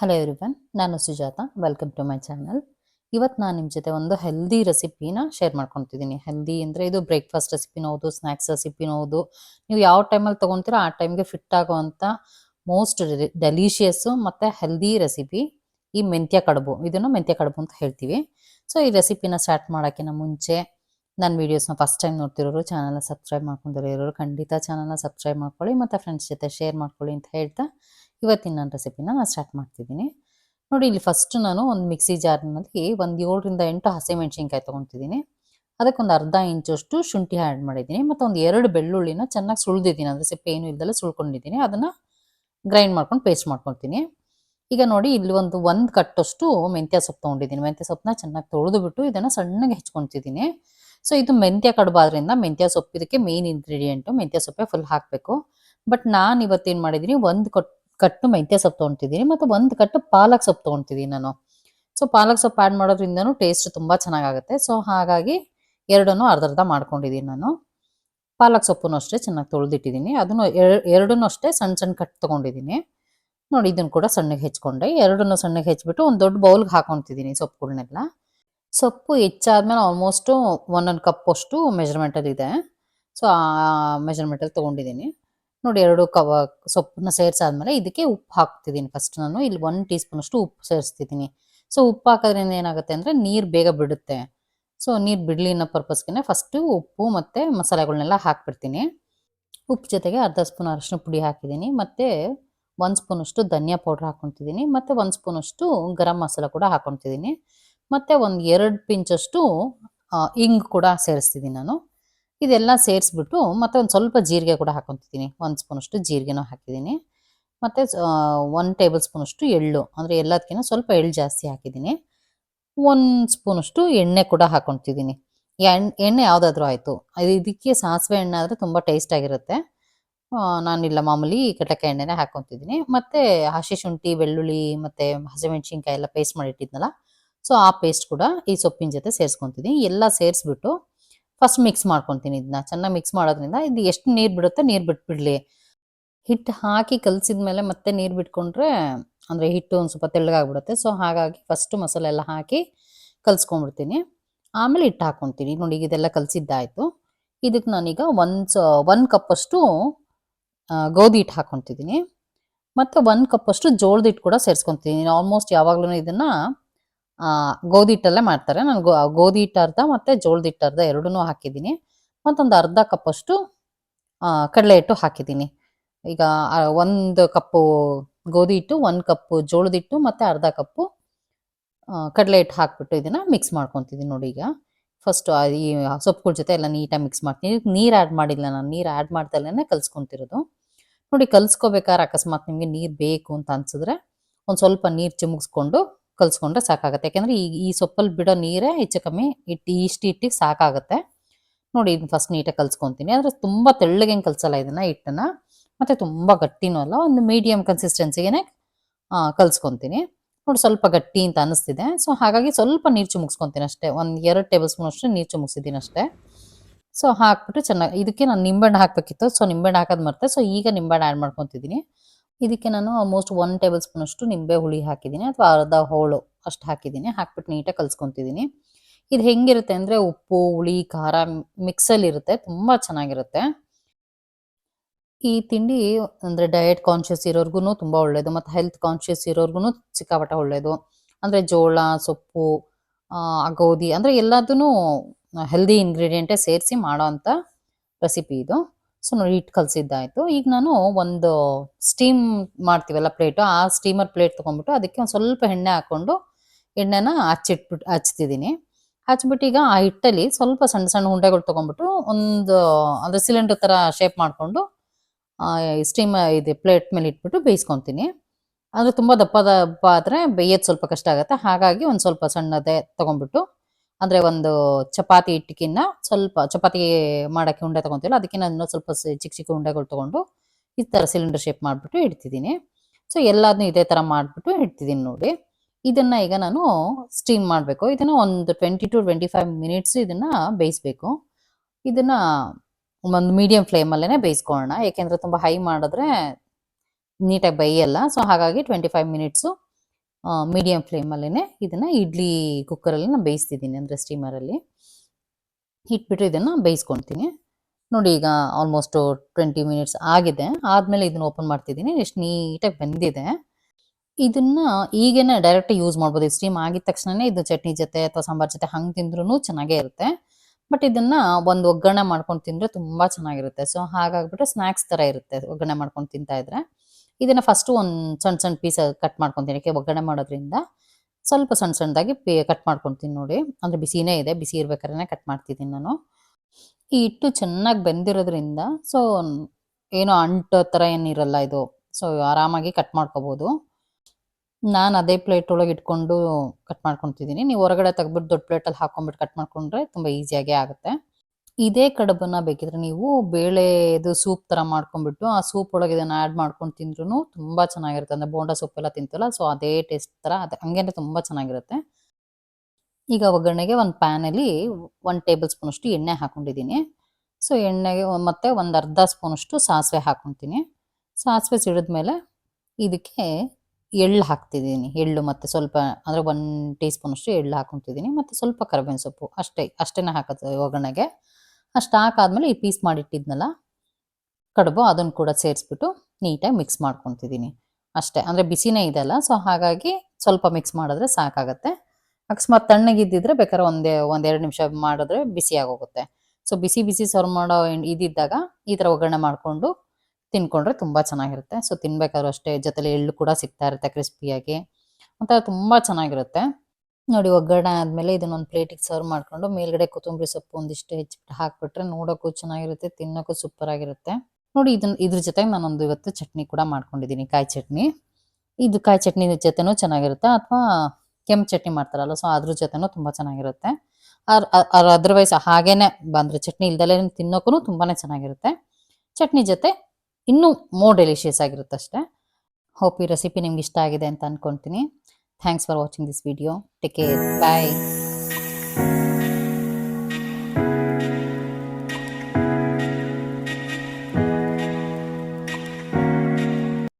Hello everyone ನಾನು Sujatha. Welcome to my channel ಇವತ್ತು ನಾನು ನಿಮ್ಮ ಜೊತೆ ಒಂದು ಹೆಲ್ದಿ ರೆಸಿಪಿನ ಶೇರ್ ಮಾಡ್ಕೊತಿದ್ದೀನಿ. ಹೆಲ್ದಿ ಅಂದರೆ ಇದು ಬ್ರೇಕ್ಫಾಸ್ಟ್ ರೆಸಿಪಿನೂ ಹೌದು ಸ್ನ್ಯಾಕ್ಸ್ ರೆಸಿಪಿನೂ ಹೌದು. ನೀವು ಯಾವ ಟೈಮಲ್ಲಿ ತೊಗೊತೀರೋ ಆ ಟೈಮ್ಗೆ ಫಿಟ್ ಆಗೋವಂಥ ಮೋಸ್ಟ್ ಡೆಲಿಷಿಯಸ್ಸು ಮತ್ತು ಹೆಲ್ದಿ ರೆಸಿಪಿ ಈ ಮೆಂತ್ಯ ಕಡುಬು. ಇದನ್ನು ಮೆಂತ್ಯ ಕಡುಬು ಅಂತ ಹೇಳ್ತೀವಿ. ಸೊ ಈ ರೆಸಿಪಿನ ಸ್ಟಾರ್ಟ್ ಮಾಡೋಕ್ಕಿಂತ ಮುಂಚೆ ನನ್ನ ವೀಡಿಯೋಸ್ನ ಫಸ್ಟ್ ಟೈಮ್ ನೋಡ್ತಿರೋರು ಚಾನಲ್ನ ಸಬ್ಸ್ಕ್ರೈಬ್ ಮಾಡ್ಕೊಂಡಿರೋರು ಖಂಡಿತ ಚಾನಲ್ನ ಸಬ್ಸ್ಕ್ರೈಬ್ ಮಾಡ್ಕೊಳ್ಳಿ ಮತ್ತು ಫ್ರೆಂಡ್ಸ್ ಜೊತೆ ಶೇರ್ ಮಾಡ್ಕೊಳ್ಳಿ ಅಂತ ಹೇಳ್ತಾ ಇವತ್ತಿನ ನಾನು ರೆಸಿಪಿನ ನಾನು ಸ್ಟಾರ್ಟ್ ಮಾಡ್ತಿದ್ದೀನಿ. ನೋಡಿ, ಇಲ್ಲಿ ಫಸ್ಟ್ ನಾನು ಒಂದು ಮಿಕ್ಸಿ ಜಾರ್ನಲ್ಲಿ ಒಂದು ಏಳರಿಂದ ಎಂಟು ಹಸಿಮೆಣಸಿನ್ಕಾಯಿ ತೊಗೊತಿದ್ದೀನಿ. ಅದಕ್ಕೊಂದು ಅರ್ಧ ಇಂಚಷ್ಟು ಶುಂಠಿ ಆ್ಯಡ್ ಮಾಡಿದ್ದೀನಿ. ಮತ್ತು ಒಂದು ಎರಡು ಬೆಳ್ಳುಳ್ಳಿನ ಚೆನ್ನಾಗಿ ಸುಳಿದಿದ್ದೀನಿ. ಅಂದರೆ ಸಿಪ್ಪೆ ಏನು ಇಲ್ದಲ್ಲ ಸುಳ್ಕೊಂಡಿದ್ದೀನಿ. ಅದನ್ನು ಗ್ರೈಂಡ್ ಮಾಡ್ಕೊಂಡು ಪೇಸ್ಟ್ ಮಾಡ್ಕೊತೀನಿ ಈಗ ನೋಡಿ, ಇಲ್ಲಿ ಒಂದು ಒಂದು ಕಟ್ಟಷ್ಟು ಮೆಂತ್ಯ ಸೊಪ್ಪು ತೊಗೊಂಡಿದ್ದೀನಿ. ಮೆಂತ್ಯ ಸೊಪ್ಪನ್ನ ಚೆನ್ನಾಗಿ ತೊಳೆದು ಬಿಟ್ಟು ಇದನ್ನು ಸಣ್ಣಗೆ ಹೆಚ್ಕೊತಿದ್ದೀನಿ ಸೊ ಇದು ಮೆಂತ್ಯ ಕಡಬಾದ್ರಿಂದ ಮೆಂತ್ಯ ಸೊಪ್ಪು, ಇದಕ್ಕೆ ಮೇನ್ ಇಂಗ್ರೀಡಿಯೆಂಟು ಮೆಂತ್ಯ ಸೊಪ್ಪೆ ಫುಲ್ ಹಾಕಬೇಕು. ಬಟ್ ನಾನು ಇವತ್ತೇನು ಮಾಡಿದ್ದೀನಿ, ಒಂದು ಕಟ್ ಕಟ್ಟು ಮೆಂತ್ಯ ಸೊಪ್ಪು ತೊಗೊತಿದ್ದೀನಿ ಮತ್ತು ಒಂದು ಕಟ್ಟು ಪಾಲಕ್ ಸೊಪ್ಪು ತೊಗೊತಿದ್ದೀನಿ ನಾನು. ಸೊ ಪಾಲಕ್ ಸೊಪ್ಪು ಆ್ಯಡ್ ಮಾಡೋದ್ರಿಂದನೂ ಟೇಸ್ಟ್ ತುಂಬ ಚೆನ್ನಾಗಾಗುತ್ತೆ. ಸೊ ಹಾಗಾಗಿ ಎರಡನ್ನೂ ಅರ್ಧ ಅರ್ಧ ಮಾಡ್ಕೊಂಡಿದ್ದೀನಿ ನಾನು. ಪಾಲಕ್ ಸೊಪ್ಪು ಅಷ್ಟೇ ಚೆನ್ನಾಗಿ ತೊಳೆದಿಟ್ಟಿದ್ದೀನಿ ಅದನ್ನು ಎರಡನ್ನೂ ಅಷ್ಟೇ ಸಣ್ಣ ಸಣ್ಣ ಕಟ್ ತೊಗೊಂಡಿದ್ದೀನಿ ನೋಡಿ, ಇದನ್ನು ಕೂಡ ಸಣ್ಣಗೆ ಹೆಚ್ಕೊಂಡೆ. ಎರಡನ್ನೂ ಸಣ್ಣಗೆ ಹೆಚ್ಚಿಬಿಟ್ಟು ಒಂದು ದೊಡ್ಡ ಬೌಲ್ಗೆ ಹಾಕೊತಿದ್ದೀನಿ ಸೊಪ್ಪುಗಳನ್ನೆಲ್ಲ ಸೊಪ್ಪು ಹೆಚ್ಚಾದ್ಮೇಲೆ ಆಲ್ಮೋಸ್ಟು ಒಂದೊಂದು ಕಪ್ ಅಷ್ಟು ಮೆಜರ್ಮೆಂಟಲ್ಲಿ ಇದೆ. ಸೊ ಆ ಮೆಜರ್ಮೆಂಟಲ್ಲಿ ತೊಗೊಂಡಿದ್ದೀನಿ ನೋಡಿ ಎರಡು ಕವ ಸೊಪ್ಪನ್ನ ಸೇರ್ಸಾದ್ಮೇಲೆ ಇದಕ್ಕೆ ಉಪ್ಪು ಹಾಕ್ತಿದ್ದೀನಿ ಫಸ್ಟ್ ನಾನು. ಇಲ್ಲಿ ಒನ್ ಟೀ ಸ್ಪೂನ್ ಅಷ್ಟು ಉಪ್ಪು ಸೇರಿಸ್ತಿದ್ದೀನಿ. ಸೊ ಉಪ್ಪು ಹಾಕೋದ್ರಿಂದ ಏನಾಗುತ್ತೆ ಅಂದರೆ ನೀರು ಬೇಗ ಬಿಡುತ್ತೆ. ಸೊ ನೀರು ಬಿಡಲಿ ಅನ್ನೋ ಪರ್ಪಸ್ಗೆ ಫಸ್ಟು ಉಪ್ಪು ಮತ್ತು ಮಸಾಲೆಗಳನ್ನೆಲ್ಲ ಹಾಕ್ಬಿಡ್ತೀನಿ. ಉಪ್ಪು ಜೊತೆಗೆ ಅರ್ಧ ಸ್ಪೂನ್ ಅರಶಿನ ಪುಡಿ ಹಾಕಿದ್ದೀನಿ. ಮತ್ತು ಒಂದು ಸ್ಪೂನಷ್ಟು ಧನಿಯಾ ಪೌಡ್ರ್ ಹಾಕ್ಕೊತಿದ್ದೀನಿ. ಮತ್ತು ಒಂದು ಸ್ಪೂನಷ್ಟು ಗರಂ ಮಸಾಲ ಕೂಡ ಹಾಕ್ಕೊತಿದ್ದೀನಿ. ಮತ್ತು ಒಂದು ಎರಡು ಪಿಂಚಷ್ಟು ಇಂಗ್ ಕೂಡ ಸೇರಿಸ್ತಿದ್ದೀನಿ ನಾನು. ಇದೆಲ್ಲ ಸೇರಿಸ್ಬಿಟ್ಟು ಮತ್ತೆ ಒಂದು ಸ್ವಲ್ಪ ಜೀರಿಗೆ ಕೂಡ ಹಾಕೊತಿದ್ದೀನಿ. ಒಂದು ಸ್ಪೂನಷ್ಟು ಜೀರಿಗೆನೂ ಹಾಕಿದ್ದೀನಿ. ಮತ್ತು ಒನ್ ಟೇಬಲ್ ಸ್ಪೂನಷ್ಟು ಎಳ್ಳು. ಅಂದರೆ ಎಲ್ಲದಕ್ಕಿಂತ ಸ್ವಲ್ಪ ಎಳ್ಳು ಜಾಸ್ತಿ ಹಾಕಿದ್ದೀನಿ. ಒಂದು ಸ್ಪೂನಷ್ಟು ಎಣ್ಣೆ ಕೂಡ ಹಾಕೊತಿದ್ದೀನಿ. ಎಣ್ಣೆ ಯಾವುದಾದ್ರೂ ಆಯಿತು. ಇದಕ್ಕೆ ಸಾಸಿವೆ ಎಣ್ಣೆ ಆದರೆ ತುಂಬ ಟೇಸ್ಟ್ ಆಗಿರುತ್ತೆ. ನಾನಿಲ್ಲ ಮಾಮೂಲಿ ಕಟಕೆ ಎಣ್ಣೆನೇ ಹಾಕೊತಿದ್ದೀನಿ. ಮತ್ತು ಹಸಿ ಶುಂಠಿ, ಬೆಳ್ಳುಳ್ಳಿ, ಮತ್ತು ಹಸಿಮೆಣ್ಸಿನ್ಕಾಯಿ ಎಲ್ಲ ಪೇಸ್ಟ್ ಮಾಡಿಟ್ಟಿದ್ನಲ್ಲ ಸೊ ಆ ಪೇಸ್ಟ್ ಕೂಡ ಈ ಸೊಪ್ಪಿನ ಜೊತೆ ಸೇರಿಸ್ಕೊತಿದ್ದೀನಿ. ಎಲ್ಲ ಸೇರಿಸ್ಬಿಟ್ಟು ಫಸ್ಟ್ ಮಿಕ್ಸ್ ಮಾಡ್ಕೊತೀನಿ ಇದನ್ನ ಚೆನ್ನಾಗಿ ಮಿಕ್ಸ್ ಮಾಡೋದ್ರಿಂದ ಇದು ಎಷ್ಟು ನೀರು ಬಿಡುತ್ತೆ ನೀರು ಬಿಟ್ಬಿಡ್ಲಿ. ಹಿಟ್ಟು ಹಾಕಿ ಕಲಸಿದ ಮೇಲೆ ಮತ್ತೆ ನೀರು ಬಿಟ್ಕೊಂಡ್ರೆ ಅಂದರೆ ಹಿಟ್ಟು ಒಂದು ಸ್ವಲ್ಪ ತೆಳ್ಳಗಾಗ್ಬಿಡುತ್ತೆ. ಸೊ ಹಾಗಾಗಿ ಫಸ್ಟ್ ಮಸಾಲೆ ಎಲ್ಲ ಹಾಕಿ ಕಲಿಸ್ಕೊಂಡ್ಬಿಡ್ತೀನಿ. ಆಮೇಲೆ ಹಿಟ್ಟು ಹಾಕ್ಕೊತೀನಿ ನೋಡಿ, ಇದೆಲ್ಲ ಕಲಸಿದ್ದಾಯಿತು. ಇದಕ್ಕೆ ನಾನೀಗ ಒಂದು ಒಂದು ಕಪ್ಪಷ್ಟು ಗೋಧಿ ಹಿಟ್ಟು ಹಾಕ್ಕೊತಿದ್ದೀನಿ ಮತ್ತು ಒಂದು ಕಪ್ಪಷ್ಟು ಜೋಳದ ಹಿಟ್ಟು ಕೂಡ ಸೇರಿಸ್ಕೊತೀನಿ. ಆಲ್ಮೋಸ್ಟ್ ಯಾವಾಗಲೂ ಇದನ್ನು ಗೋಧಿ ಹಿಟ್ಟಲ್ಲೇ ಮಾಡ್ತಾರೆ. ನಾನು ಗೋಧಿ ಹಿಟ್ಟು ಅರ್ಧ ಮತ್ತು ಜೋಳದ ಹಿಟ್ಟು ಅರ್ಧ ಎರಡೂ ಹಾಕಿದ್ದೀನಿ. ಮತ್ತೊಂದು ಅರ್ಧ ಕಪ್ಪಷ್ಟು ಕಡಲೆ ಹಿಟ್ಟು ಹಾಕಿದ್ದೀನಿ. ಈಗ ಒಂದು ಕಪ್ಪು ಗೋಧಿ ಹಿಟ್ಟು, ಒಂದು ಕಪ್ಪು ಜೋಳದ ಹಿಟ್ಟು ಮತ್ತು ಅರ್ಧ ಕಪ್ಪು ಕಡಲೆ ಹಿಟ್ಟು ಹಾಕ್ಬಿಟ್ಟು ಇದನ್ನು ಮಿಕ್ಸ್ ಮಾಡ್ಕೊತಿದ್ದೀನಿ ನೋಡಿ ಈಗ. ಫಸ್ಟು ಈ ಸೊಪ್ಪುಗಳ ಜೊತೆ ಎಲ್ಲ ನೀಟಾಗಿ ಮಿಕ್ಸ್ ಮಾಡ್ತೀನಿ. ನೀರು ಆ್ಯಡ್ ಮಾಡಿಲ್ಲ ನಾನು. ನೀರು ಆ್ಯಡ್ ಮಾಡ್ದಲ್ಲೇ ಕಲಿಸ್ಕೊತಿರೋದು. ನೋಡಿ ಕಲಿಸ್ಕೋಬೇಕಾದ್ರೆ ಅಕಸ್ಮಾತ್ ನಿಮಗೆ ನೀರು ಬೇಕು ಅಂತ ಅನ್ಸಿದ್ರೆ ಒಂದು ಸ್ವಲ್ಪ ನೀರು ಚಿಮುಕ್ಸ್ಕೊಂಡು ಕಲಿಸ್ಕೊಂಡ್ರೆ ಸಾಕಾಗುತ್ತೆ. ಯಾಕೆಂದರೆ ಈ ಈ ಸೊಪ್ಪಲ್ಲಿ ಬಿಡೋ ನೀರೇ ಹೆಚ್ಚು ಕಮ್ಮಿ ಇಟ್ಟು ಇಷ್ಟು ಇಟ್ಟಿಗೆ ಸಾಕಾಗುತ್ತೆ. ನೋಡಿ ಇದನ್ನ ಫಸ್ಟ್ ನೀಟಾಗಿ ಕಲ್ಸ್ಕೊತೀನಿ. ಆದರೆ ತುಂಬ ತೆಳ್ಳಗೆ ಹೆಂಗೆ ಕಲಿಸಲ್ಲ ಇದನ್ನು, ಹಿಟ್ಟನ್ನು. ಮತ್ತು ತುಂಬ ಗಟ್ಟಿನೂ ಅಲ್ಲ, ಒಂದು ಮೀಡಿಯಮ್ ಕನ್ಸಿಸ್ಟೆನ್ಸಿಗೆ ಕಲ್ಸ್ಕೊತೀನಿ. ನೋಡಿ ಸ್ವಲ್ಪ ಗಟ್ಟಿ ಅಂತ ಅನಿಸ್ತಿದೆ. ಸೊ ಹಾಗಾಗಿ ಸ್ವಲ್ಪ ನೀರು ಚುಮುಕ್ಸ್ಕೊತೀನಿ ಅಷ್ಟೇ. ಒಂದು ಎರಡು ಟೇಬಲ್ ಸ್ಪೂನ್ ಅಷ್ಟು ನೀರು ಚುಮುಕ್ಸಿದ್ದೀನಿ ಅಷ್ಟೇ. ಸೊ ಹಾಕ್ಬಿಟ್ಟು ಚೆನ್ನಾಗಿ, ಇದಕ್ಕೆ ನಾನು ನಿಂಬೆಹಣ್ಣು ಹಾಕಬೇಕಿತ್ತು. ಸೊ ನಿಂಬೆಹಣ್ಣು ಹಾಕೋದು ಮರ್ತೆ. ಸೊ ಈಗ ನಿಂಬೆಹಣ್ಣು ಆ್ಯಡ್ ಮಾಡ್ಕೊತಿದ್ದೀನಿ. ಇದಕ್ಕೆ ನಾನು ಆಲ್ಮೋಸ್ಟ್ ಒನ್ ಟೇಬಲ್ ಸ್ಪೂನ್ ಅಷ್ಟು ನಿಂಬೆ ಹುಳಿ ಹಾಕಿದ್ದೀನಿ ಅಥವಾ ಅರ್ಧ ಹೋಳು ಅಷ್ಟು ಹಾಕಿದ್ದೀನಿ. ಹಾಕ್ಬಿಟ್ಟು ನೀಟಾಗಿ ಕಲ್ಸ್ಕೊತಿದ್ದೀನಿ. ಇದು ಹೆಂಗಿರುತ್ತೆ ಅಂದರೆ ಉಪ್ಪು, ಹುಳಿ, ಖಾರ ಮಿಕ್ಸಲ್ಲಿ ಇರುತ್ತೆ ತುಂಬ ಚೆನ್ನಾಗಿರುತ್ತೆ. ಈ ತಿಂಡಿ ಅಂದರೆ ಡಯಟ್ ಕಾನ್ಷಿಯಸ್ ಇರೋರ್ಗು ತುಂಬ ಒಳ್ಳೆಯದು ಮತ್ತು ಹೆಲ್ತ್ ಕಾನ್ಷಿಯಸ್ ಇರೋರ್ಗು ಸಿಕ್ಕಾಪಟ್ಟೆ ಒಳ್ಳೆಯದು ಅಂದರೆ ಜೋಳ, ಸೊಪ್ಪು ಗೋಧಿ ಅಂದರೆ ಎಲ್ಲದೂ ಹೆಲ್ದಿ ಇಂಗ್ರೀಡಿಯೆಂಟೇ ಸೇರಿಸಿ ಮಾಡೋ ಅಂಥ ರೆಸಿಪಿ ಇದು. ಸೊ ನೋಡಿ ಹಿಟ್ಟು ಕಲಸಿದ್ದಾಯಿತು. ಈಗ ನಾನು ಒಂದು ಸ್ಟೀಮ್ ಮಾಡ್ತೀವಲ್ಲ ಪ್ಲೇಟು ಆ ಸ್ಟೀಮರ್ ಪ್ಲೇಟ್ ತೊಗೊಂಡ್ಬಿಟ್ಟು ಅದಕ್ಕೆ ಒಂದು ಸ್ವಲ್ಪ ಎಣ್ಣೆ ಹಾಕ್ಕೊಂಡು ಎಣ್ಣೆನ ಹಚ್ಚಿಟ್ಬಿಟ್ಟು ಹಚ್ತಿದ್ದೀನಿ. ಹಚ್ಬಿಟ್ಟು ಈಗ ಆ ಹಿಟ್ಟಲ್ಲಿ ಸ್ವಲ್ಪ ಸಣ್ಣ ಸಣ್ಣ ಉಂಡೆಗಳು ತೊಗೊಂಡ್ಬಿಟ್ಟು ಒಂದು, ಅಂದರೆ ಸಿಲಿಂಡರ್ ಥರ ಶೇಪ್ ಮಾಡಿಕೊಂಡು ಸ್ಟೀಮ್ ಇದು ಪ್ಲೇಟ್ ಮೇಲೆ ಇಟ್ಬಿಟ್ಟು ಬೇಯಿಸ್ಕೊತೀನಿ. ಅಂದರೆ ತುಂಬ ದಪ್ಪ ದಪ್ಪ ಆದರೆ ಬೇಯೋದು ಸ್ವಲ್ಪ ಕಷ್ಟ ಆಗುತ್ತೆ. ಹಾಗಾಗಿ ಒಂದು ಸ್ವಲ್ಪ ಸಣ್ಣದೇ ತೊಗೊಂಡ್ಬಿಟ್ಟು ಅಂದರೆ ಒಂದು ಚಪಾತಿ ಹಿಟ್ಟಿಗಿನ್ನ ಸ್ವಲ್ಪ ಚಪಾತಿ ಮಾಡೋಕ್ಕೆ ಉಂಡೆ ತೊಗೊತೀವಲ್ಲ ಅದಕ್ಕಿಂತ ಇನ್ನೂ ಸ್ವಲ್ಪ ಚಿಕ್ಕ ಚಿಕ್ಕ ಉಂಡೆಗಳು ತೊಗೊಂಡು ಈ ಥರ ಸಿಲಿಂಡರ್ ಶೇಪ್ ಮಾಡಿಬಿಟ್ಟು ಇಡ್ತಿದ್ದೀನಿ. ಸೊ ಎಲ್ಲದನ್ನೂ ಇದೇ ಥರ ಮಾಡಿಬಿಟ್ಟು ಇಡ್ತಿದ್ದೀನಿ ನೋಡಿ. ಇದನ್ನು ಈಗ ನಾನು ಸ್ಟೀಮ್ ಮಾಡಬೇಕು. ಇದನ್ನು ಒಂದು twenty to twenty five minutes ಇದನ್ನು ಬೇಯಿಸ್ಬೇಕು. ಇದನ್ನು ಒಂದು ಮೀಡಿಯಂ ಫ್ಲೇಮಲ್ಲೇ ಬೇಯಿಸ್ಕೊಳ್ಳೋಣ. ಏಕೆಂದರೆ ತುಂಬ ಹೈ ಮಾಡಿದ್ರೆ ನೀಟಾಗಿ ಬೇಯಲ್ಲ. ಸೊ ಹಾಗಾಗಿ ಟ್ವೆಂಟಿ ಫೈವ್ ಮಿನಿಟ್ಸು ಮೀಡಿಯಂ ಫ್ಲೇಮಲ್ಲೇ ಇದನ್ನು ಇಡ್ಲಿ ಕುಕ್ಕರಲ್ಲಿ ನಾನು ಬೇಯಿಸ್ತಿದ್ದೀನಿ, ಅಂದರೆ ಸ್ಟೀಮರಲ್ಲಿ ಇಟ್ಬಿಟ್ಟು ಇದನ್ನು ಬೇಯಿಸ್ಕೊಳ್ತೀನಿ ನೋಡಿ ಈಗ ಆಲ್ಮೋಸ್ಟ್ ಟ್ವೆಂಟಿ ಮಿನಿಟ್ಸ್ ಆಗಿದೆ. ಆದಮೇಲೆ ಇದನ್ನು ಓಪನ್ ಮಾಡ್ತಿದ್ದೀನಿ. ಎಷ್ಟು ನೀಟಾಗಿ ಬಂದಿದೆ. ಇದನ್ನ ಈಗೇನೆ ಡೈರೆಕ್ಟ್ ಯೂಸ್ ಮಾಡ್ಬೋದು. ಸ್ಟೀಮ್ ಆಗಿದ ತಕ್ಷಣನೇ ಇದು ಚಟ್ನಿ ಜೊತೆ ಅಥವಾ ಸಾಂಬಾರ್ ಜೊತೆ ಹಂಗೆ ತಿಂದ್ರೂ ಚೆನ್ನಾಗೇ ಇರುತ್ತೆ. ಬಟ್ ಇದನ್ನ ಒಂದು ಒಗ್ಗರಣೆ ಮಾಡ್ಕೊಂಡು ತಿಂದ್ರೆ ತುಂಬಾ ಚೆನ್ನಾಗಿರುತ್ತೆ. ಸೊ ಹಾಗಾಗ್ಬಿಟ್ಟು ಸ್ನ್ಯಾಕ್ಸ್ ತರ ಇರುತ್ತೆ ಒಗ್ಗರಣೆ ಮಾಡ್ಕೊಂಡು ತಿಂತಾ ಇದ್ರೆ. ಇದನ್ನ ಫಸ್ಟ್ ಒಂದು ಸಣ್ಣ ಸಣ್ಣ ಪೀಸ್ ಕಟ್ ಮಾಡ್ಕೊತೀನಿ ಯಾಕೆ ಒಗ್ಗರಣೆ ಮಾಡೋದ್ರಿಂದ. ಸ್ವಲ್ಪ ಸಣ್ಣ ಸಣ್ಣದಾಗಿ ಕಟ್ ಮಾಡ್ಕೊತೀನಿ ನೋಡಿ. ಅಂದ್ರೆ ಬಿಸಿನೇ ಇದೆ, ಬಿಸಿ ಇರ್ಬೇಕಾದ್ರೆ ಕಟ್ ಮಾಡ್ತಿದ್ದೀನಿ ನಾನು. ಈ ಹಿಟ್ಟು ಚೆನ್ನಾಗಿ ಬೆಂದಿರೋದ್ರಿಂದ ಸೊ ಏನೋ ಅಂಟೋ ಥರ ಏನಿರಲ್ಲ ಇದು. ಸೊ ಆರಾಮಾಗಿ ಕಟ್ ಮಾಡ್ಕೋಬೋದು. ನಾನು ಅದೇ ಪ್ಲೇಟ್ ಒಳಗೆ ಇಟ್ಕೊಂಡು ಕಟ್ ಮಾಡ್ಕೊತಿದ್ದೀನಿ. ನೀವು ಹೊರಗಡೆ ತೆಗ್ಬಿಟ್ಟು ದೊಡ್ಡ ಪ್ಲೇಟಲ್ಲಿ ಹಾಕೊಂಡ್ಬಿಟ್ಟು ಕಟ್ ಮಾಡ್ಕೊಂಡ್ರೆ ತುಂಬ ಈಸಿಯಾಗಿ ಆಗುತ್ತೆ. ಇದೇ ಕಡಬನ್ನ ಬೇಕಿದ್ರೆ ನೀವು ಬೇಳೆದು ಸೂಪ್ ಥರ ಮಾಡ್ಕೊಂಡ್ಬಿಟ್ಟು ಆ ಸೂಪ್ ಒಳಗೆ ಇದನ್ನು ಆ್ಯಡ್ ಮಾಡ್ಕೊಂಡು ತಿಂದ್ರೂ ತುಂಬ ಚೆನ್ನಾಗಿರುತ್ತೆ. ಅಂದರೆ ಬೋಂಡ ಸೂಪ್ ಎಲ್ಲ ತಿಂತಲ್ಲ ಸೊ ಅದೇ ಟೇಸ್ಟ್ ಥರ ಅದು ಹಂಗೇನೆ ತುಂಬ ಚೆನ್ನಾಗಿರುತ್ತೆ. ಈಗ ಒಗ್ಗರಣೆಗೆ ಒಂದು ಪ್ಯಾನಲ್ಲಿ ಒಂದು ಟೇಬಲ್ ಸ್ಪೂನಷ್ಟು ಎಣ್ಣೆ ಹಾಕೊಂಡಿದ್ದೀನಿ. ಸೊ ಎಣ್ಣೆಗೆ ಮತ್ತೆ ಒಂದು ಅರ್ಧ ಸ್ಪೂನಷ್ಟು ಸಾಸಿವೆ ಹಾಕೊತೀನಿ. ಸಾಸಿವೆ ಸಿಡಿದ್ಮೇಲೆ ಇದಕ್ಕೆ ಎಳ್ಳು ಹಾಕ್ತಿದ್ದೀನಿ. ಎಳ್ಳು ಮತ್ತು ಸ್ವಲ್ಪ, ಅಂದರೆ ಒನ್ ಟೀ ಸ್ಪೂನಷ್ಟು ಎಳ್ಳು ಹಾಕೊತಿದ್ದೀನಿ. ಮತ್ತು ಸ್ವಲ್ಪ ಕರಿಬೇವಿನ ಸೊಪ್ಪು ಅಷ್ಟೇ ಅಷ್ಟೇ ಹಾಕೋದು ಒಗ್ಗರಣೆಗೆ. ಅಷ್ಟು ಹಾಕಾದ್ಮೇಲೆ ಈ ಪೀಸ್ ಮಾಡಿಟ್ಟಿದ್ನಲ್ಲ, ಕಡುಬು ಅದನ್ನು ಕೂಡ ಸೇರಿಸ್ಬಿಟ್ಟು ನೀಟಾಗಿ ಮಿಕ್ಸ್ ಮಾಡ್ಕೊತಿದ್ದೀನಿ. ಅಷ್ಟೇ, ಅಂದರೆ ಬಿಸಿನೇ ಇದೆಲ್ಲ ಸೊ ಹಾಗಾಗಿ ಸ್ವಲ್ಪ ಮಿಕ್ಸ್ ಮಾಡಿದ್ರೆ ಸಾಕಾಗುತ್ತೆ. ಅಕಸ್ಮಾತ್ ತಣ್ಣಗಿದ್ದಿದ್ರೆ ಬೇಕಾದ್ರೆ ಒಂದೇ, ಒಂದೆರಡು ನಿಮಿಷ ಮಾಡಿದ್ರೆ ಬಿಸಿ ಆಗೋಗುತ್ತೆ. ಸೊ ಬಿಸಿ ಬಿಸಿ ಸರ್ವ್ ಮಾಡೋ ಇದಿದ್ದಾಗ ಈ ಥರ ಒಗ್ಗರಣೆ ಮಾಡಿಕೊಂಡು ತಿನ್ಕೊಂಡ್ರೆ ತುಂಬ ಚೆನ್ನಾಗಿರುತ್ತೆ. ಸೊ ತಿನ್ಬೇಕಾದ್ರೂ ಅಷ್ಟೇ, ಜೊತೆಲಿ ಎಳ್ಳು ಕೂಡ ಸಿಗ್ತಾ ಇರುತ್ತೆ ಕ್ರಿಸ್ಪಿಯಾಗಿ ಒಂಥರ ತುಂಬ ಚೆನ್ನಾಗಿರುತ್ತೆ. ನೋಡಿ ಒಗ್ಗರಣೆ ಆದಮೇಲೆ ಇದನ್ನೊಂದು ಪ್ಲೇಟಿಗೆ ಸರ್ವ್ ಮಾಡ್ಕೊಂಡು ಮೇಲ್ಗಡೆ ಕೊತ್ತಂಬರಿ ಸೊಪ್ಪು ಒಂದಿಷ್ಟು ಹೆಚ್ಚಿಬಿಟ್ಟು ಹಾಕ್ಬಿಟ್ರೆ ನೋಡೋಕ್ಕೂ ಚೆನ್ನಾಗಿರುತ್ತೆ, ತಿನ್ನೋಕ್ಕೂ ಸೂಪರ್ ಆಗಿರುತ್ತೆ. ನೋಡಿ ಇದನ್ನ ಇದ್ರ ಜೊತೆಗೆ ನಾನೊಂದು ಇವತ್ತು ಚಟ್ನಿ ಕೂಡ ಮಾಡ್ಕೊಂಡಿದ್ದೀನಿ ಕಾಯಿ ಚಟ್ನಿ. ಇದು ಕಾಯಿ ಚಟ್ನಿ ಜೊತೆನೂ ಚೆನ್ನಾಗಿರುತ್ತೆ ಅಥವಾ ಕೆಂಪು ಚಟ್ನಿ ಮಾಡ್ತಾರಲ್ಲ ಸೊ ಅದ್ರ ಜೊತೆನೂ ತುಂಬ ಚೆನ್ನಾಗಿರುತ್ತೆ. ಅದರ್ವೈಸ್ ಹಾಗೇನೆ ಬಂದರೆ ಚಟ್ನಿ ಇಲ್ದಲೇ ತಿನ್ನೋಕ್ಕೂ ತುಂಬಾ ಚೆನ್ನಾಗಿರುತ್ತೆ. ಚಟ್ನಿ ಜೊತೆ ಇನ್ನೂ ಮೋರ್ ಡೆಲಿಷಿಯಸ್ ಆಗಿರುತ್ತೆ ಅಷ್ಟೇ. ಹೋಪ್ ಈ ರೆಸಿಪಿ ನಿಮ್ಗೆ ಇಷ್ಟ ಆಗಿದೆ ಅಂತ ಅನ್ಕೊಂತೀನಿ. Thanks for watching this video. Take care. Bye.